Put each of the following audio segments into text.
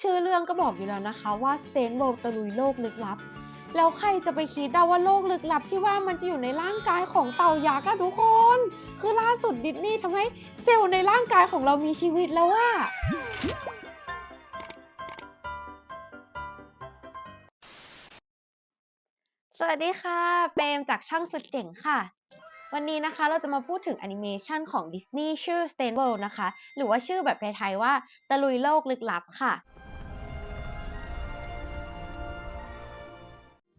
ชื่อเรื่องก็บอกอยู่แล้วนะคะว่า s t a n w o r l d ตะลุยโลกลึกลับ แล้วใครจะไปคิดได้ว่าโลกลึกลับที่ว่ามันจะอยู่ในร่างกายของเต่ายักษ์อะทุกคน คือล่าสุดดิสนีย์ทำให้เซลล์ในร่างกายของเรามีชีวิตแล้วว่าสวัสดีค่ะ เปมจากช่างสุดเจ๋งค่ะ วันนี้นะคะเราจะมาพูดถึงแอนิเมชันของดิสนีย์ชื่อ s t a n w o r l d นะคะ หรือว่าชื่อแบบไทยๆว่า ตะลุยโลกลึกลับค่ะ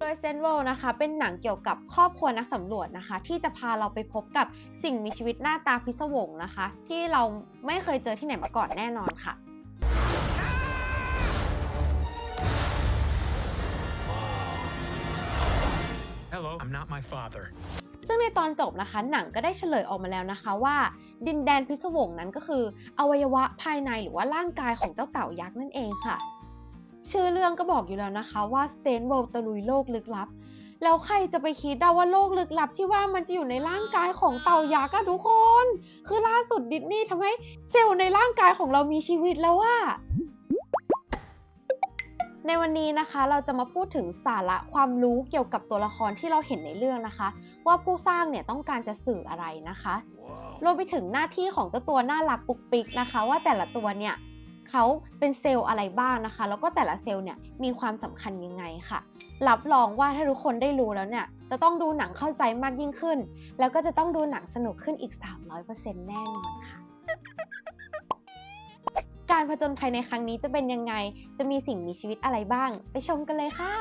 โดย s t a n w o r l d นะคะ เป็นหนังเกี่ยวกับครอบครัวนักสำรวจนะคะ ที่จะพาเราไปพบกับสิ่งมีชีวิตหน้าตาพิศวงนะคะ ที่เราไม่เคยเจอที่ไหนมาก่อนแน่นอนค่ะ Hello, I'm not my father. ซึ่งในตอนจบนะคะ หนังก็ได้เฉลยออกมาแล้วนะคะว่า ดินแดนพิศวงนั้นก็คือ อวัยวะภายในหรือว่าร่างกายของเจ้าเต่ายักษ์นั่นเองค่ะ ชื่อเรื่องก็บอกอยู่แล้วนะคะว่า s t a n w o r l d ตะลุยโลกลึกลับ แล้วใครจะไปคิดได้ว่าโลกลึกลับที่ว่ามันจะอยู่ในร่างกายของเต่ายักษ์อะทุกคน คือล่าสุดดิสนีย์ทำให้เซลล์ในร่างกายของเรามีชีวิตแล้วว่าในวันนี้นะคะเราจะมาพูดถึงสาระความรู้เกี่ยวกับตัวละครที่เราเห็นในเรื่องนะคะ ว่าผู้สร้างเนี่ยต้องการจะสื่ออะไรนะคะ รวมไปถึงหน้าที่ของเจ้าตัวน่ารักปุกปิกนะคะ ว่าแต่ละตัวเนี่ย เขาเป็นเซลล์อะไรบ้างนะคะ แล้วก็แต่ละเซลล์เนี่ยมีความสำคัญยังไงค่ะ รับรองว่าถ้าทุกคนได้รู้แล้วเนี่ยจะต้องดูหนังเข้าใจมากยิ่งขึ้น แล้วก็จะต้องดูหนังสนุกขึ้นอีก 300%แน่นอนค่ะการผจญภัยในครั้งนี้จะเป็นยังไง จะมีสิ่งมีชีวิตอะไรบ้าง ไปชมกันเลยค่ะ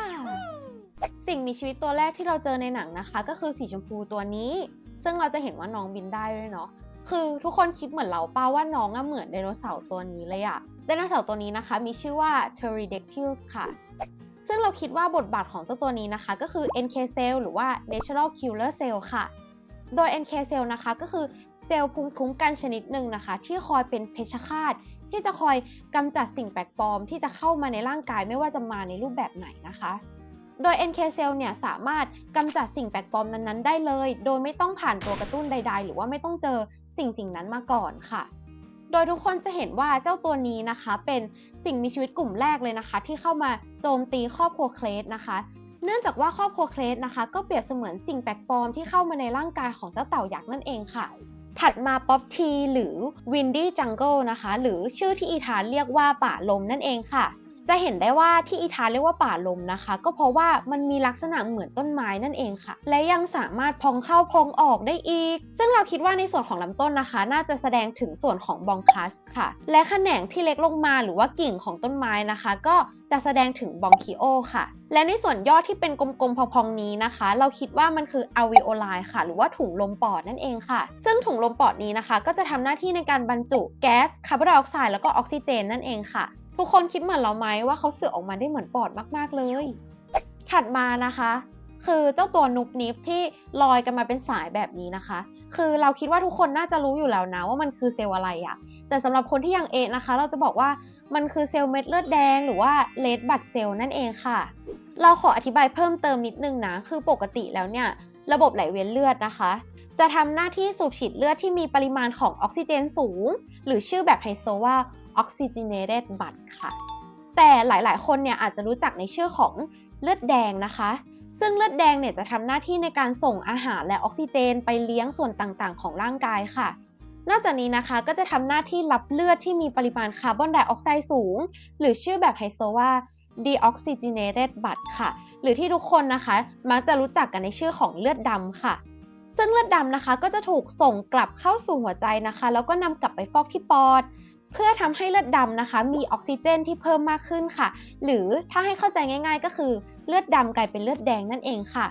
สิ่งมีชีวิตตัวแรกที่เราเจอในหนังนะคะ ก็คือสีชมพูตัวนี้ ซึ่งเราจะเห็นว่าน้องบินได้ด้วยเนาะ คือทุกคนคิดเหมือนเราป้าว่าน้องอะเหมือนไดโนเสาร์ตัวนี้เลยอะ ไดโนเสาร์ตัวนี้นะคะ มีชื่อว่า Pterodactyls ค่ะ ซึ่งเราคิดว่าบทบาทของเจ้าตัวนี้นะคะ ก็คือ NK cell หรือว่า natural killer cell ค่ะ โดย NK cell นะคะก็คือเซลล์ภูมิคุ้มกันชนิดหนึ่งนะคะ ที่คอยเป็นเพชฌฆาตที่จะคอยกำจัดสิ่งแปลกปลอม ที่จะเข้ามาในร่างกายไม่ว่าจะมาในรูปแบบไหนนะคะ โดย NK cell เนี่ยสามารถกำจัดสิ่งแปลกปลอมนั้นๆ ได้เลย โดยไม่ต้องผ่านตัวกระตุ้นใด ๆ หรือว่าไม่ต้องเจอสิ่งสิ่งนั้นมาก่อนค่ะ โดยทุกคนจะเห็นว่าเจ้าตัวนี้นะคะ เป็นสิ่งมีชีวิตกลุ่มแรกเลยนะคะ ที่เข้ามาโจมตีครอบครัวเคลสนะคะ เนื่องจากว่าครอบครัวเคลสนะคะ ก็เปรียบเสมือนสิ่งแปลกปลอมที่เข้ามาในร่างกายของเจ้าเต่ายักษ์นั่นเองค่ะ ถัดมาป๊อปทีหรือวินดี้จังเกิลนะคะ หรือชื่อที่อีธานเรียกว่าป่าลมนั่นเองค่ะ จะเห็นได้ว่าที่อีธานเรียกว่าป่าลมนะคะ ก็เพราะว่ามันมีลักษณะเหมือนต้นไม้นั่นเองค่ะ และยังสามารถพองเข้าพองออกได้อีก ซึ่งเราคิดว่าในส่วนของลำต้นนะคะ น่าจะแสดงถึงส่วนของบองคัสค่ะ และแขนงที่เล็กลงมาหรือว่ากิ่งของต้นไม้นะคะ ก็จะแสดงถึงบองคิโอค่ะ และในส่วนยอดที่เป็นกลมๆพองๆนี้นะคะ เราคิดว่ามันคืออวิโอไลค่ะ หรือว่าถุงลมปอดนั่นเองค่ะ ซึ่งถุงลมปอดนี้นะคะ ก็จะทำหน้าที่ในการบรรจุแก๊สคาร์บอนไดออกไซด์แล้วก็ออกซิเจนนั่นเองค่ะ ทุกคนคิดเหมือนเราไหมว่าเขาเสือออกมาได้เหมือนปอดมากๆเลย ถัดมานะคะ คือเจ้าตัวนุกนิฟที่ลอยกันมาเป็นสายแบบนี้นะคะ คือเราคิดว่าทุกคนน่าจะรู้อยู่แล้วนะว่ามันคือเซลล์อะไรอะแต่สำหรับคนที่ยังเอะนะคะ เราจะบอกว่ามันคือเซลล์เม็ดเลือดแดง หรือว่าเลดบัตเซลล์นั่นเองค่ะ เราขออธิบายเพิ่มเติมนิดนึงนะ คือปกติแล้วเนี่ยระบบไหลเวียนเลือดนะคะ จะทำหน้าที่สูบฉีดเลือดที่มีปริมาณของออกซิเจนสูง หรือชื่อแบบไฮโซว่า oxygenated blood ค่ะ แต่หลายๆ คนเนี่ยอาจจะรู้จักในชื่อของเลือดแดงนะคะ ซึ่งเลือดแดงเนี่ยจะทำหน้าที่ในการส่งอาหารและออกซิเจนไปเลี้ยงส่วนต่างๆ ของร่างกายค่ะ นอกจากนี้นะคะก็จะทำหน้าที่รับเลือดที่มีปริมาณคาร์บอนไดออกไซด์สูง หรือชื่อแบบไฮโซว่า deoxygenated blood ค่ะ หรือที่ทุกคนนะคะ มักจะรู้จักกันในชื่อของเลือดดำค่ะ ซึ่งเลือดดำนะคะก็จะถูกส่งกลับเข้าสู่หัวใจนะคะ แล้วก็นำกลับไปฟอกที่ปอด เพื่อทำให้เลือดดำนะคะ มีออกซิเจนที่เพิ่มมากขึ้นค่ะ หรือถ้าให้เข้าใจง่าย ๆ ก็คือเลือดดำกลายเป็นเลือดแดงนั่นเองค่ะ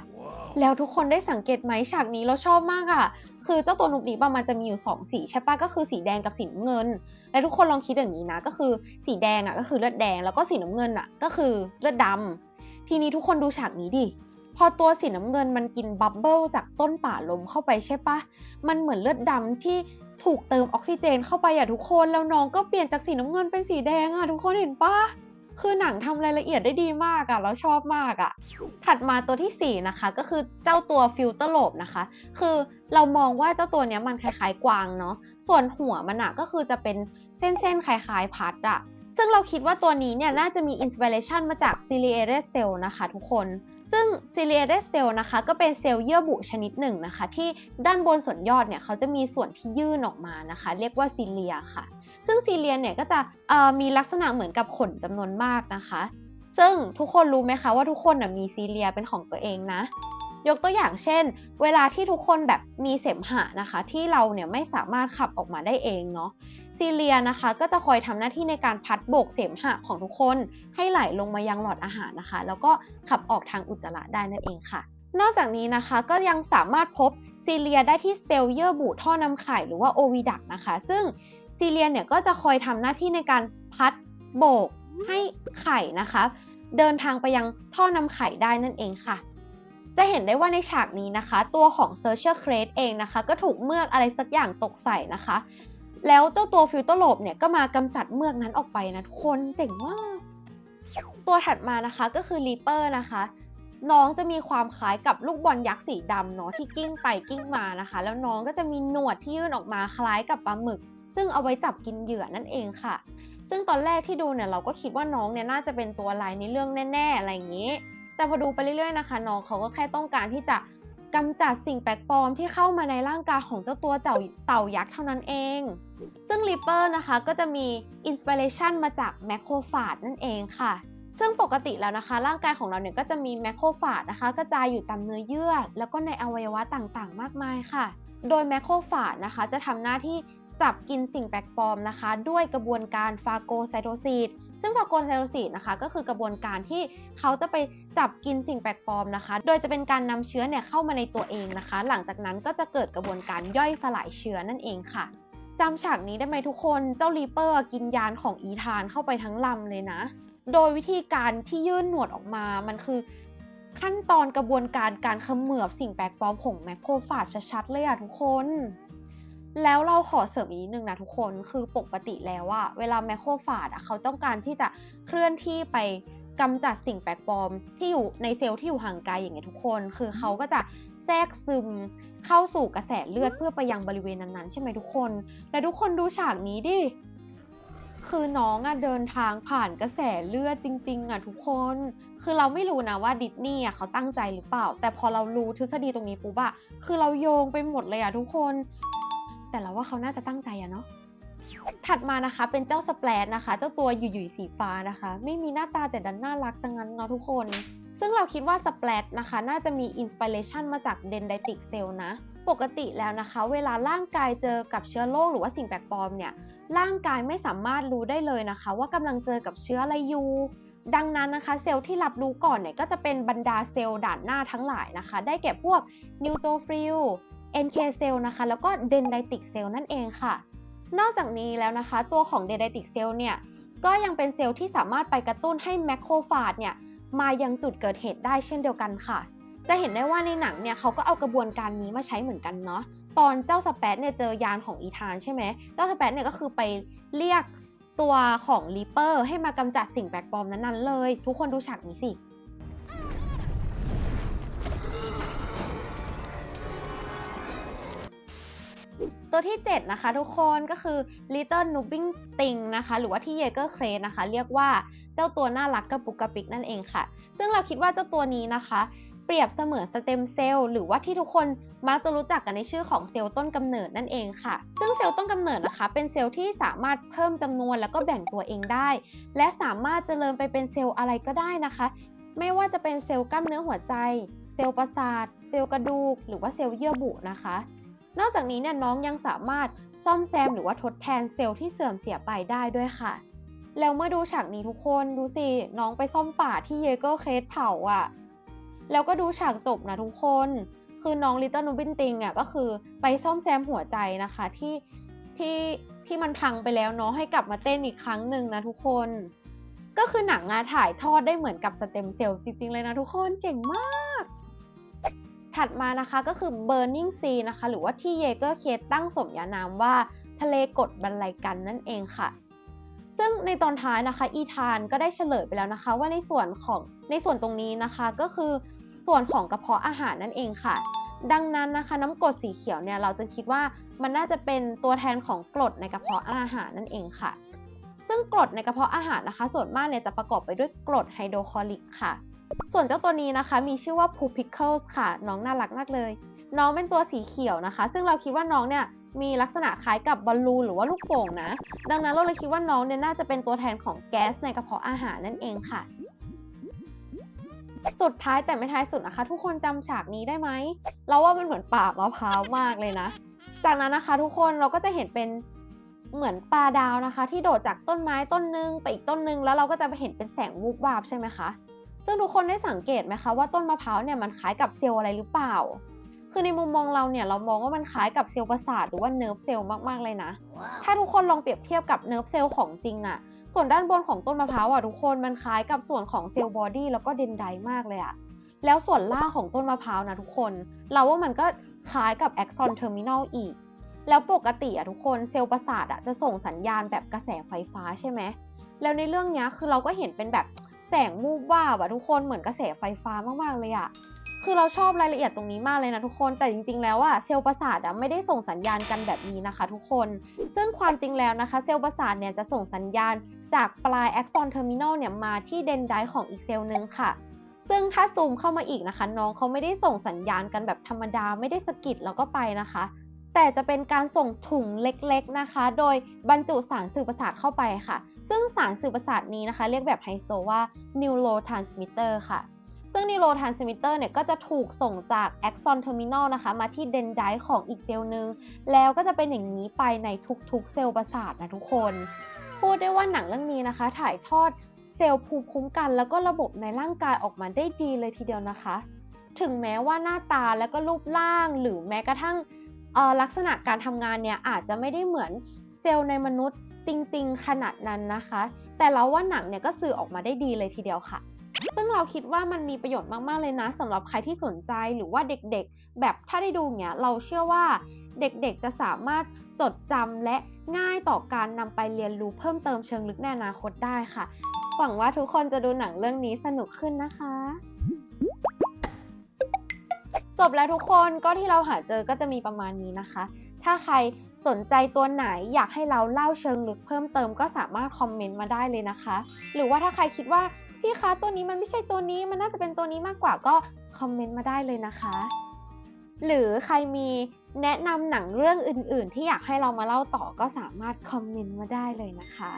แล้วทุกคนได้สังเกตไหมฉากนี้เราชอบมากอะ่ะ คือเจ้าตัวนุกนี้ประมาณจะมีอยู่ 2 สีใช่ปะก็คือสีแดงกับสีน้ำเงิน และทุกคนลองคิดอย่างนี้นะ ก็คือสีแดงอะ่ะก็คือเลือดแดงแล้วก็สีน้ำเงินอะ่ะก็คือเลือดดำทีนี้ทุกคนดูฉากนี้ดิพอตัวสีน้ำเงินมันกินบับเบิลจากต้นป่าลมเข้าไปใช่ปะ มันเหมือนเลือดดำที่ ถูกเติมออกซิเจนเข้าไปอะทุกคนแล้วน้องก็เปลี่ยนจากสีน้ำเงินเป็นสีแดงอะทุกคนเห็นปะคือหนังทำรายละเอียดได้ดีมากอะแล้วชอบมากอะถัดมาตัวที่ 4 นะคะ ก็คือเจ้าตัวฟิลเตอร์โลบนะคะ คือเรามองว่าเจ้าตัวเนี้ยมันคล้ายๆกวางเนาะส่วนหัวมันอะก็คือจะเป็นเส้นๆคล้ายๆพัดอะซึ่งเราคิดว่าตัวนี้เนี่ยน่าจะมีอินสปิเรชันมาจาก c i l i a t e d cell นะคะทุกคน ซึ่ง c i l i a t e d cell นะคะก็เป็นเซลล์เยื่อบุชนิดหนึ่งนะคะ ที่ด้านบนส่วนยอดเนี่ยเขาจะมีส่วนที่ยื่นออกมานะคะ เรียกว่าซีเลียค่ะ ซึ่งซีเลียเนี่ยก็จะมีลักษณะเหมือนกับขนจำนวนมากนะคะ ซึ่งทุกคนรู้ไหมคะว่าทุกคนมีซีเลียเป็นของตัวเองนะยกตัวอย่างเช่น เวลาที่ทุกคนแบบมีเสมหะนะคะ ที่เราเนี่ยไม่สามารถขับออกมาได้เองเนาะ ซีเลียนะคะก็จะคอยทำหน้าที่ในการพัดโบกเสมหะของทุกคนให้ไหลลงมายังหลอดอาหารนะคะ แล้วก็ขับออกทางอุจจาระได้นั่นเองค่ะ นอกจากนี้นะคะก็ยังสามารถพบซีเลียได้ที่เซลล์เยื่อบุท่อนำไข่หรือว่าโอวิดักนะคะ ซึ่งซีเลียเนี่ยก็จะคอยทำหน้าที่ในการพัดโบกให้ไข่นะคะ เดินทางไปยังท่อนำไข่ได้นั่นเองค่ะ จะเห็นได้ว่าในฉากนี้นะคะ ตัวของ Searcher Crate เองนะคะ ก็ถูกเมือกอะไรสักอย่างตกใส่นะคะ แล้วเจ้าตัวฟิลเตอร์โลบเนี่ยก็มากำจัดเมือกนั้นออกไปนะทุกคนเจ๋งมาก ตัวถัดมานะคะก็คือ Reaper นะคะ น้องจะมีความคล้ายกับลูกบอลยักษ์สีดำเนาะที่กิ้งไปกิ้งมานะคะ แล้วน้องก็จะมีหนวดที่ยื่นออกมาคล้ายกับปลาหมึก ซึ่งเอาไว้จับกินเหยื่อนั่นเองค่ะ ซึ่งตอนแรกที่ดูเนี่ยเราก็คิดว่าน้องเนี่ยน่าจะเป็นตัวลายในเรื่องแน่ ๆ อะไรอย่างนี้ แต่พอดูไปเรื่อยๆนะคะ น้องเขาก็แค่ต้องการที่จะ กำจัดสิ่งแปลกปลอมที่เข้ามาในร่างกายของเจ้าตัวเต่ายักษ์เท่านั้นเอง ซึ่ง Reaper นะคะก็จะมีอินสปิเรชันมาจากแมคโครฟาจนั่นเองค่ะ ซึ่งปกติแล้วนะคะ ร่างกายของเราเนี่ยก็จะมีแมคโครฟาจนะคะกระจายอยู่ตามเนื้อเยื่อ แล้วก็ในอวัยวะต่างๆ มากมายค่ะ โดยแมคโครฟาจนะคะจะทำหน้าที่จับกินสิ่งแปลกปลอมนะคะ ด้วยกระบวนการฟาโกไซโตซิส ซึ่งฟาโกไซโตซิสนะคะ ก็คือกระบวนการที่เขาจะไปจับกินสิ่งแปลกปลอมนะคะ โดยจะเป็นการนำเชื้อเนี่ยเข้ามาในตัวเองนะคะ หลังจากนั้นก็จะเกิดกระบวนการย่อยสลายเชื้อนั่นเองค่ะจำฉากนี้ได้ไหมทุกคนเจ้ารีเปอร์กินยานของอีธานเข้าไปทั้งลำเลยนะ โดยวิธีการที่ยื่นหนวดออกมามันคือขั้นตอนกระบวนการการเขมือบสิ่งแปลกปลอมของแมคโครฟาจชัดๆเลยอะทุกคน แล้วเราขอเสริมอีกนิดนึงนะทุกคนคือปกติแล้วอะเวลาแมคโครฟาจอะเขาต้องการที่จะเคลื่อนที่ไปกำจัดสิ่งแปลกปลอมที่อยู่ในเซลล์ที่อยู่ห่างไกลอย่างเงี้ยทุกคน คือเขาก็จะแทรกซึมเข้าสู่กระแสเลือดเพื่อไปยังบริเวณนั้นๆใช่ไหมทุกคน แต่ทุกคนดูฉากนี้ดิ คือน้องอะเดินทางผ่านกระแสเลือดจริง ๆอะทุกคน คือเราไม่รู้นะว่าดิสนีย์อะเขาตั้งใจหรือเปล่า แต่พอเรารู้ทฤษฎีตรงนี้ปุ๊บอะคือเราโยงไปหมดเลยอะทุกคน แต่เราว่าเขาน่าจะตั้งใจอะเนาะถัดมานะคะเป็นเจ้าสแปรดนะคะ เจ้าตัวหยุยๆสีฟ้านะคะ ไม่มีหน้าตาแต่ดันน่ารักซะงั้นเนาะทุกคน ซึ่งเราคิดว่าสแปรดนะคะ น่าจะมีอินสปิเรชันมาจากเดนไดติกเซลนะ ปกติแล้วนะคะ เวลาร่างกายเจอกับเชื้อโรคหรือว่าสิ่งแปลกปลอมเนี่ยร่างกายไม่สามารถรู้ได้เลยนะคะ ว่ากำลังเจอกับเชื้ออะไรอยู่ดังนั้นนะคะเซลล์ที่รับรู้ก่อนเนี่ยก็จะเป็นบรรดาเซลล์ด่านหน้าทั้งหลายนะคะ ได้แก่พวกนิวโตฟิล NK เซลล์นะคะ แล้วก็เดนไดติกเซลล์นั่นเองค่ะ นอกจากนี้แล้วนะคะ ตัวของเดนไดติกเซลล์เนี่ย ก็ยังเป็นเซลล์ที่สามารถไปกระตุ้นให้แมคโครฟาจเนี่ย มายังจุดเกิดเหตุได้เช่นเดียวกันค่ะ จะเห็นได้ว่าในหนังเนี่ยเขาก็เอากระบวนการนี้มาใช้เหมือนกันเนาะ ตอนเจ้าสเปซเนี่ยเจอยานของอีธานใช่ไหม เจ้าสเปซเนี่ยก็คือไปเรียกตัวของลีเปอร์ให้มากำจัดสิ่งแปลกปลอมนั้นๆเลย ทุกคนดูฉากนี้สิ ตัวที่ 7 นะคะทุกคนก็คือ Little Nubbing Thing นะคะ หรือว่าที่ Jaeger c r a t นะคะ เรียกว่าเจ้าตัวน่ารักกระปุกกระปิกนั่นเองค่ะ ซึ่งเราคิดว่าเจ้าตัวนี้นะคะ เปรียบเสมือนสเต็มเซลล์หรือว่าที่ทุกคนมักจะรู้จักกันในชื่อของเซลล์ต้นกำเนิดนั่นเองค่ะ ซึ่งเซลล์ต้นกำเนิดนะคะ เป็นเซลล์ที่สามารถเพิ่มจำนวนแล้วก็แบ่งตัวเองได้ และสามารถเจริญไปเป็นเซลล์อะไรก็ได้นะคะ ไม่ว่าจะเป็นเซลล์กล้ามเนื้อหัวใจ เซลล์ประสาท เซลล์กระดูก หรือว่าเซลล์เยื่อบุนะคะ นอกจากนี้เนี่ยน้องยังสามารถซ่อมแซมหรือว่าทดแทนเซลล์ที่เสื่อมเสียไปได้ด้วยค่ะ แล้วเมื่อดูฉากนี้ทุกคนดูสิ น้องไปซ่อมป่าที่เยเกอร์เคสเผาอะ่ะ แล้วก็ดูฉากจบนะทุกคน คือน้องลิตเติ้ลนูบินติงเนี่ยก็คือไปซ่อมแซมหัวใจนะคะที่ที่ที่มันพังไปแล้วเนาะให้กลับมาเต้นอีกครั้งหนึ่งนะทุกคน ก็คือหนังงาถ่ายทอดได้เหมือนกับสเต็มเซลล์จริงๆเลยนะทุกคนเจ๋งมาก ถัดมานะคะก็คือ Burning Sea นะคะ หรือว่าที่เยเกอร์เคสตั้งสมญานามว่าทะเลกดบรรลัยกันนั่นเองค่ะ ซึ่งในตอนท้ายนะคะ อีธานก็ได้เฉลยไปแล้วนะคะ ว่าในส่วนของในส่วนตรงนี้นะคะ ก็คือส่วนของกระเพาะอาหารนั่นเองค่ะ ดังนั้นนะคะ น้ำกรดสีเขียวเนี่ยเราจะคิดว่ามันน่าจะเป็นตัวแทนของกรดในกระเพาะอาหารนั่นเองค่ะ ซึ่งกรดในกระเพาะอาหารนะคะ ส่วนมากเนี่ยจะประกอบไปด้วยกรดไฮโดรคลอริกค่ะ ส่วนเจ้าตัวนี้นะคะ มีชื่อว่า p o o Pickles ค่ะ น้องน่ารักมากเลย น้องเป็นตัวสีเขียวนะคะ ซึ่งเราคิดว่าน้องเนี่ยมีลักษณะคล้ายกับบอลลูนหรือว่าลูกโป่งนะ ดังนั้นเราเลยคิดว่าน้องเนี่ยน่าจะเป็นตัวแทนของแก๊สในกระเพาะอาหารนั่นเองค่ะ สุดท้ายแต่ไม่ท้ายสุดนะคะ ทุกคนจำฉากนี้ได้ไหม เราว่ามันเหมือนปากมะพร้าวมากเลยนะ จากนั้นนะคะ ทุกคนเราก็จะเห็นเป็นเหมือนปลาดาวนะคะ ที่โดดจากต้นไม้ต้นนึงไปอีกต้นนึงแล้วเราก็จะไปเห็นเป็นแสงวูบวาบใช่ไหมคะ ซึ่งทุกคนได้สังเกตไหมคะว่าต้นมะพร้าวเนี่ยมันคล้ายกับเซลล์อะไรหรือเปล่า คือในมุมมองเราเนี่ยเรามองว่ามันคล้ายกับเซลล์ประสาทหรือว่าเนิร์ฟเซลล์มากๆเลยนะ ถ้าทุกคนลองเปรียบเทียบกับเนิร์ฟเซลล์ของจริงอะส่วนด้านบนของต้นมะพร้าวอะทุกคนมันคล้ายกับส่วนของเซลล์บอดี้แล้วก็เดนไดมากเลยอะแล้วส่วนล่างของต้นมะพร้าวนะทุกคน เราว่ามันก็คล้ายกับแอ็กซอนเทอร์มินอลอีก แล้วปกติอะทุกคนเซลล์ประสาทอะจะส่งสัญญาณแบบกระแสไฟฟ้าใช่ไหมแล้วในเรื่องนี้คือเราก็เห็นเป็นแบบ แสงวูบวาบอะทุกคนเหมือนกระแสไฟฟ้ามากๆเลยอะคือเราชอบรายละเอียดตรงนี้มากเลยนะทุกคน แต่จริงๆ แล้วอะเซลล์ประสาทอะไม่ได้ส่งสัญญาณกันแบบนี้นะคะ ทุกคน ซึ่งความจริงแล้วนะคะ เซลล์ประสาทเนี่ยจะส่งสัญญาณจากปลายแอ็กซอนเทอร์มินอลเนี่ยมาที่เดนไดของอีกเซลล์หนึ่งค่ะ ซึ่งถ้าซูมเข้ามาอีกนะคะ น้องเขาไม่ได้ส่งสัญญาณกันแบบธรรมดาไม่ได้สกิดแล้วก็ไปนะคะ แต่จะเป็นการส่งถุงเล็กๆนะคะ โดยบรรจุสารสื่อประสาทเข้าไปค่ะ ซึ่งสารสื่อประสาทนี้นะคะ เรียกแบบไฮโซว่า neurotransmitter ค่ะ ซึ่ง neurotransmitter เนี่ยก็จะถูกส่งจาก axon terminal นะคะ มาที่ dendrite ของอีกเซลล์หนึ่งแล้วก็จะเป็นอย่างนี้ไปในทุกๆ เซลล์ประสาทนะทุกคน พูดได้ว่าหนังเรื่องนี้นะคะ ถ่ายทอดเซลล์ภูมิคุ้มกันแล้วก็ระบบในร่างกายออกมาได้ดีเลยทีเดียวนะคะ ถึงแม้ว่าหน้าตาแล้วก็รูปร่างหรือแม้กระทั่งลักษณะการทำงานเนี่ยอาจจะไม่ได้เหมือนเซลล์ในมนุษย์ จริงๆขนาดนั้นนะคะ แต่เราว่าหนังเนี่ยก็สื่อออกมาได้ดีเลยทีเดียวค่ะ ซึ่งเราคิดว่ามันมีประโยชน์มาก ๆ เลยนะสำหรับใครที่สนใจหรือว่าเด็กๆ แบบถ้าได้ดูเนี้ยเราเชื่อว่าเด็กๆจะสามารถจดจำและง่ายต่อการนำไปเรียนรู้เพิ่มเติมเชิงลึกในอนาคตได้ค่ะ หวังว่าทุกคนจะดูหนังเรื่องนี้สนุกขึ้นนะคะจบแล้วทุกคนก็ที่เราหาเจอก็จะมีประมาณนี้นะคะ ถ้าใคร สนใจตัวไหนอยากให้เราเล่าเชิงลึกเพิ่มเติมก็สามารถคอมเมนต์มาได้เลยนะคะ หรือว่าถ้าใครคิดว่าพี่คะตัวนี้มันไม่ใช่ตัวนี้มันน่าจะเป็นตัวนี้มากกว่าก็คอมเมนต์มาได้เลยนะคะ หรือใครมีแนะนำหนังเรื่องอื่น ๆ ที่อยากให้เรามาเล่าต่อก็สามารถคอมเมนต์มาได้เลยนะคะ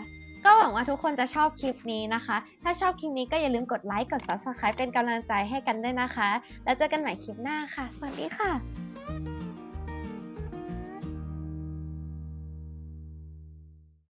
ก็หวังว่าทุกคนจะชอบคลิปนี้นะคะ ถ้าชอบคลิปนี้ก็อย่าลืมกดไลค์กด subscribe เป็นกำลังใจให้กันด้วยนะคะ แล้วเจอกันใหม่คลิปหน้าค่ะ สวัสดีค่ะ